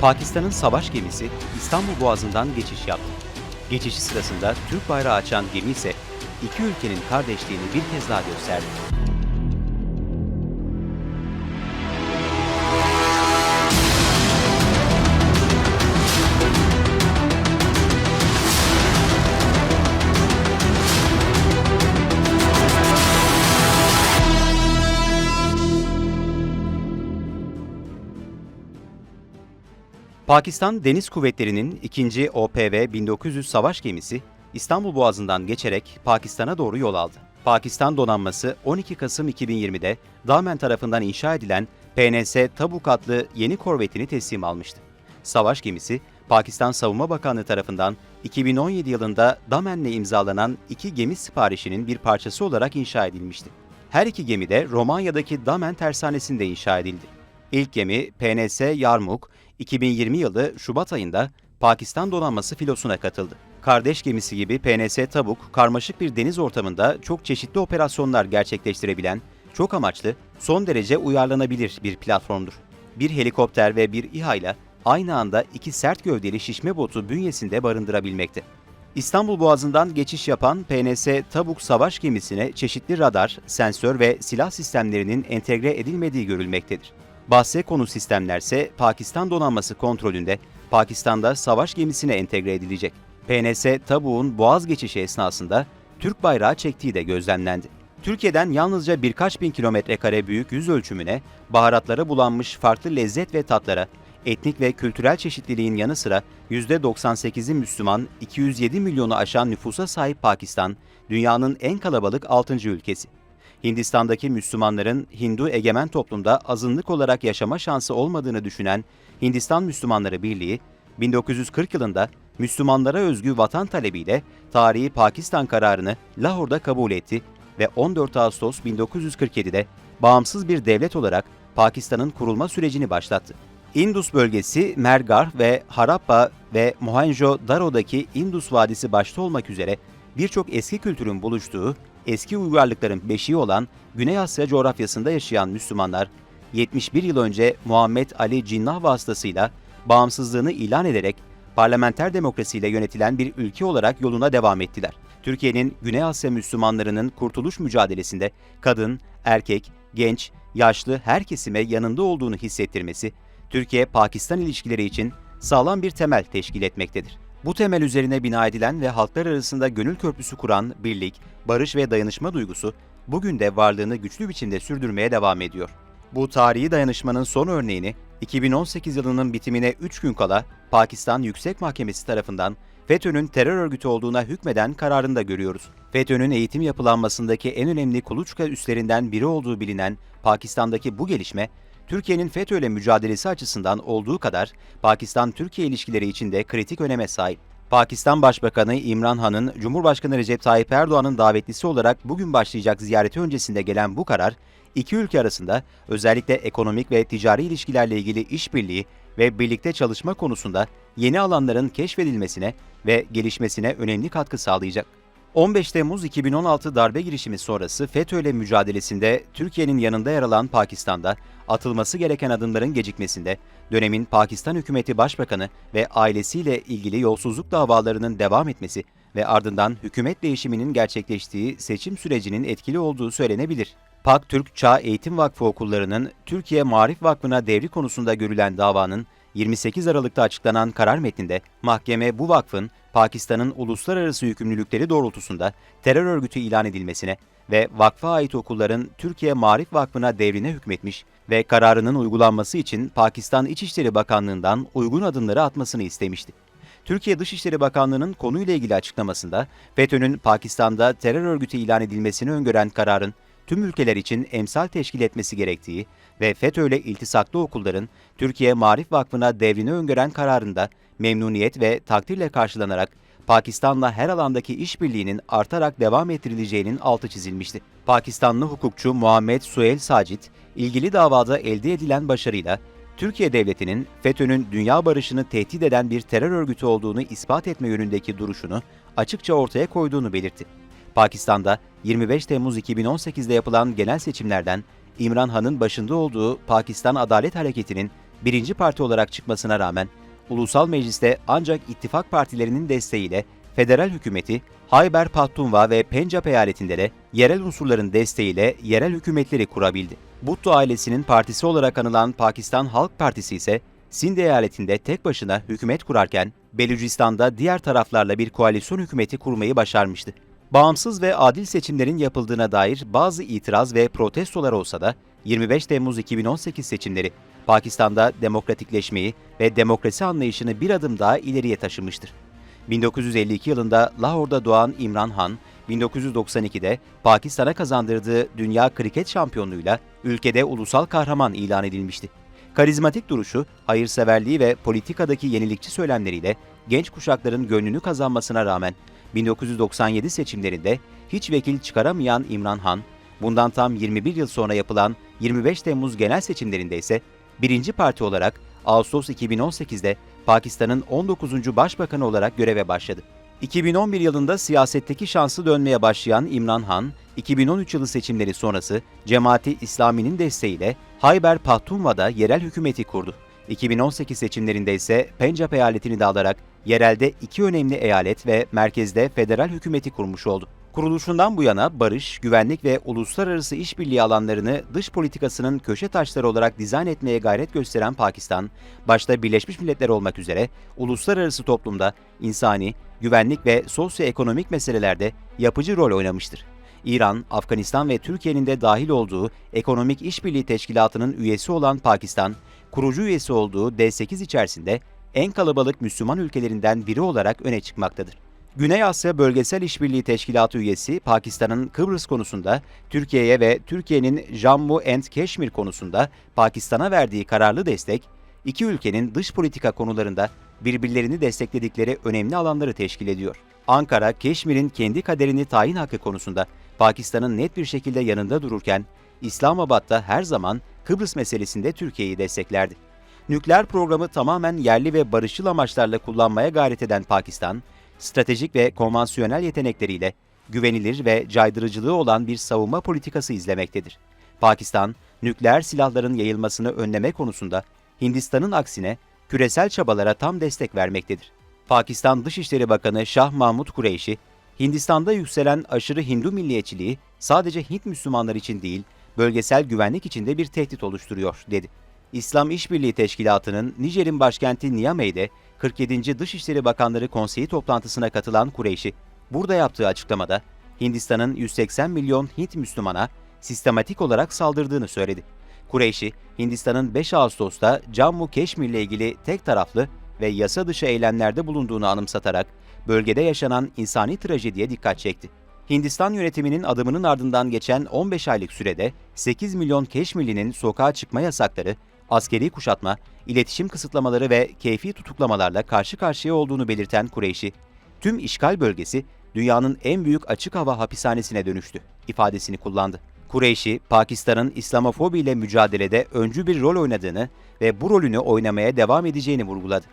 Pakistan'ın savaş gemisi İstanbul Boğazı'ndan geçiş yaptı. Geçişi sırasında Türk bayrağı açan gemi ise iki ülkenin kardeşliğini bir kez daha gösterdi. Pakistan Deniz Kuvvetleri'nin 2. OPV 1900 savaş gemisi İstanbul Boğazı'ndan geçerek Pakistan'a doğru yol aldı. Pakistan donanması 12 Kasım 2020'de Damen tarafından inşa edilen PNS Tabuk adlı yeni korvetini teslim almıştı. Savaş gemisi Pakistan Savunma Bakanlığı tarafından 2017 yılında Damen'le imzalanan iki gemi siparişinin bir parçası olarak inşa edilmişti. Her iki gemi de Romanya'daki Damen tersanesinde inşa edildi. İlk gemi PNS Yarmuk 2020 yılı Şubat ayında Pakistan donanması filosuna katıldı. Kardeş gemisi gibi PNS Tabuk, karmaşık bir deniz ortamında çok çeşitli operasyonlar gerçekleştirebilen, çok amaçlı, son derece uyarlanabilir bir platformdur. Bir helikopter ve bir İHA ile aynı anda iki sert gövdeli şişme botu bünyesinde barındırabilmekte. İstanbul Boğazı'ndan geçiş yapan PNS Tabuk savaş gemisine çeşitli radar, sensör ve silah sistemlerinin entegre edilmediği görülmektedir. Bahse konu sistemlerse Pakistan donanması kontrolünde Pakistan'da savaş gemisine entegre edilecek. PNS Tabuk'un boğaz geçişi esnasında Türk bayrağı çektiği de gözlemlendi. Türkiye'den yalnızca birkaç bin kilometre kare büyük yüz ölçümüne baharatlara bulanmış farklı lezzet ve tatlara, etnik ve kültürel çeşitliliğin yanı sıra %98'i Müslüman, 207 milyonu aşan nüfusa sahip Pakistan, dünyanın en kalabalık 6. ülkesi. Hindistan'daki Müslümanların Hindu egemen toplumda azınlık olarak yaşama şansı olmadığını düşünen Hindistan Müslümanları Birliği, 1940 yılında Müslümanlara özgü vatan talebiyle tarihi Pakistan kararını Lahor'da kabul etti ve 14 Ağustos 1947'de bağımsız bir devlet olarak Pakistan'ın kurulma sürecini başlattı. Indus bölgesi Mergar ve Harappa ve Mohenjo-Daro'daki Indus Vadisi başta olmak üzere birçok eski kültürün buluştuğu, eski uygarlıkların beşiği olan Güney Asya coğrafyasında yaşayan Müslümanlar, 71 yıl önce Muhammed Ali Cinnah vasıtasıyla bağımsızlığını ilan ederek parlamenter demokrasiyle yönetilen bir ülke olarak yoluna devam ettiler. Türkiye'nin Güney Asya Müslümanlarının kurtuluş mücadelesinde kadın, erkek, genç, yaşlı her kesime yanında olduğunu hissettirmesi, Türkiye-Pakistan ilişkileri için sağlam bir temel teşkil etmektedir. Bu temel üzerine bina edilen ve halklar arasında gönül köprüsü kuran birlik, barış ve dayanışma duygusu bugün de varlığını güçlü biçimde sürdürmeye devam ediyor. Bu tarihi dayanışmanın son örneğini 2018 yılının bitimine 3 gün kala Pakistan Yüksek Mahkemesi tarafından FETÖ'nün terör örgütü olduğuna hükmeden kararında görüyoruz. FETÖ'nün eğitim yapılanmasındaki en önemli kuluçka üstlerinden biri olduğu bilinen Pakistan'daki bu gelişme, Türkiye'nin FETÖ ile mücadelesi açısından olduğu kadar Pakistan-Türkiye ilişkileri için de kritik öneme sahip. Pakistan Başbakanı İmran Han'ın Cumhurbaşkanı Recep Tayyip Erdoğan'ın davetlisi olarak bugün başlayacak ziyareti öncesinde gelen bu karar, iki ülke arasında özellikle ekonomik ve ticari ilişkilerle ilgili işbirliği ve birlikte çalışma konusunda yeni alanların keşfedilmesine ve gelişmesine önemli katkı sağlayacak. 15 Temmuz 2016 darbe girişimi sonrası FETÖ ile mücadelesinde Türkiye'nin yanında yer alan Pakistan'da atılması gereken adımların gecikmesinde dönemin Pakistan hükümeti başbakanı ve ailesiyle ilgili yolsuzluk davalarının devam etmesi ve ardından hükümet değişiminin gerçekleştiği seçim sürecinin etkili olduğu söylenebilir. Pak Türk Çağ Eğitim Vakfı okullarının Türkiye Marif Vakfı'na devri konusunda görülen davanın 28 Aralık'ta açıklanan karar metninde mahkeme bu vakfın Pakistan'ın uluslararası yükümlülükleri doğrultusunda terör örgütü ilan edilmesine ve vakfa ait okulların Türkiye Marif Vakfı'na devrine hükmetmiş ve kararının uygulanması için Pakistan İçişleri Bakanlığı'ndan uygun adımları atmasını istemişti. Türkiye Dışişleri Bakanlığı'nın konuyla ilgili açıklamasında FETÖ'nün Pakistan'da terör örgütü ilan edilmesini öngören kararın tüm ülkeler için emsal teşkil etmesi gerektiği ve FETÖ ile iltisaklı okulların Türkiye Marif Vakfı'na devrini öngören kararında memnuniyet ve takdirle karşılanarak Pakistan'la her alandaki işbirliğinin artarak devam ettirileceğinin altı çizilmişti. Pakistanlı hukukçu Muhammed Suel Sacit, ilgili davada elde edilen başarıyla Türkiye Devleti'nin FETÖ'nün dünya barışını tehdit eden bir terör örgütü olduğunu ispat etme yönündeki duruşunu açıkça ortaya koyduğunu belirtti. Pakistan'da 25 Temmuz 2018'de yapılan genel seçimlerden İmran Han'ın başında olduğu Pakistan Adalet Hareketi'nin birinci parti olarak çıkmasına rağmen Ulusal Meclis'te ancak ittifak partilerinin desteğiyle federal hükümeti Hayber Pakhtunva ve Pencap eyaletinde de yerel unsurların desteğiyle yerel hükümetleri kurabildi. Bhutto ailesinin partisi olarak anılan Pakistan Halk Partisi ise Sind eyaletinde tek başına hükümet kurarken Belucistan'da diğer taraflarla bir koalisyon hükümeti kurmayı başarmıştı. Bağımsız ve adil seçimlerin yapıldığına dair bazı itiraz ve protestolar olsa da 25 Temmuz 2018 seçimleri Pakistan'da demokratikleşmeyi ve demokrasi anlayışını bir adım daha ileriye taşımıştır. 1952 yılında Lahor'da doğan İmran Han, 1992'de Pakistan'a kazandırdığı Dünya Kriket Şampiyonluğuyla ülkede ulusal kahraman ilan edilmişti. Karizmatik duruşu, hayırseverliği ve politikadaki yenilikçi söylemleriyle genç kuşakların gönlünü kazanmasına rağmen 1997 seçimlerinde hiç vekil çıkaramayan İmran Han, bundan tam 21 yıl sonra yapılan 25 Temmuz genel seçimlerinde ise birinci parti olarak Ağustos 2018'de Pakistan'ın 19. Başbakanı olarak göreve başladı. 2011 yılında siyasetteki şansı dönmeye başlayan İmran Han, 2013 yılı seçimleri sonrası Cemaati İslami'nin desteğiyle Hayber Pakhtunva'da yerel hükümeti kurdu. 2018 seçimlerinde ise Pencap eyaletini de alarak yerelde iki önemli eyalet ve merkezde federal hükümeti kurmuş oldu. Kuruluşundan bu yana barış, güvenlik ve uluslararası işbirliği alanlarını dış politikasının köşe taşları olarak dizayn etmeye gayret gösteren Pakistan, başta Birleşmiş Milletler olmak üzere uluslararası toplumda insani, güvenlik ve sosyoekonomik meselelerde yapıcı rol oynamıştır. İran, Afganistan ve Türkiye'nin de dahil olduğu Ekonomik İşbirliği Teşkilatı'nın üyesi olan Pakistan, kurucu üyesi olduğu D8 içerisinde en kalabalık Müslüman ülkelerinden biri olarak öne çıkmaktadır. Güney Asya Bölgesel İşbirliği Teşkilatı üyesi Pakistan'ın Kıbrıs konusunda Türkiye'ye ve Türkiye'nin Jammu and Kashmir konusunda Pakistan'a verdiği kararlı destek, iki ülkenin dış politika konularında birbirlerini destekledikleri önemli alanları teşkil ediyor. Ankara, Keşmir'in kendi kaderini tayin hakkı konusunda Pakistan'ın net bir şekilde yanında dururken, İslamabad'da her zaman Kıbrıs meselesinde Türkiye'yi desteklerdi. Nükleer programı tamamen yerli ve barışçıl amaçlarla kullanmaya gayret eden Pakistan, stratejik ve konvansiyonel yetenekleriyle güvenilir ve caydırıcılığı olan bir savunma politikası izlemektedir. Pakistan, nükleer silahların yayılmasını önleme konusunda Hindistan'ın aksine küresel çabalara tam destek vermektedir. Pakistan Dışişleri Bakanı Şah Mahmud Kureyşi, Hindistan'da yükselen aşırı Hindu milliyetçiliği sadece Hint Müslümanları için değil, bölgesel güvenlik için de bir tehdit oluşturuyor, dedi. İslam İşbirliği Teşkilatı'nın Nijer'in başkenti Niamey'de 47. Dışişleri Bakanları Konseyi toplantısına katılan Kureyşi, burada yaptığı açıklamada Hindistan'ın 180 milyon Hint Müslümana sistematik olarak saldırdığını söyledi. Kureyşi, Hindistan'ın 5 Ağustos'ta Cammu Keşmir ile ilgili tek taraflı ve yasa dışı eylemlerde bulunduğunu anımsatarak bölgede yaşanan insani trajediye dikkat çekti. Hindistan yönetiminin adımının ardından geçen 15 aylık sürede 8 milyon Keşmirlinin sokağa çıkma yasakları, askeri kuşatma, iletişim kısıtlamaları ve keyfi tutuklamalarla karşı karşıya olduğunu belirten Kureyşi, tüm işgal bölgesi dünyanın en büyük açık hava hapishanesine dönüştü ifadesini kullandı. Kureyşi, Pakistan'ın İslamofobi ile mücadelede öncü bir rol oynadığını ve bu rolünü oynamaya devam edeceğini vurguladı.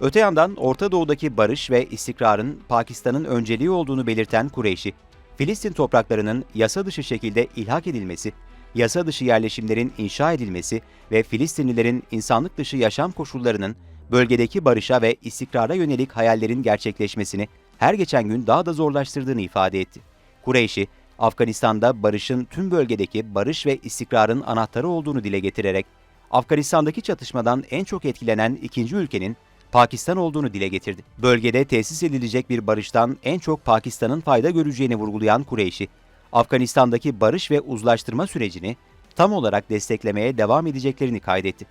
Öte yandan Orta Doğu'daki barış ve istikrarın Pakistan'ın önceliği olduğunu belirten Kureyşi, Filistin topraklarının yasa dışı şekilde ilhak edilmesi, yasa dışı yerleşimlerin inşa edilmesi ve Filistinlilerin insanlık dışı yaşam koşullarının bölgedeki barışa ve istikrara yönelik hayallerin gerçekleşmesini her geçen gün daha da zorlaştırdığını ifade etti. Kureyşi, Afganistan'da barışın tüm bölgedeki barış ve istikrarın anahtarı olduğunu dile getirerek, Afganistan'daki çatışmadan en çok etkilenen ikinci ülkenin Pakistan olduğunu dile getirdi. Bölgede tesis edilecek bir barıştan en çok Pakistan'ın fayda göreceğini vurgulayan Kureyşi, Afganistan'daki barış ve uzlaştırma sürecini tam olarak desteklemeye devam edeceklerini kaydetti.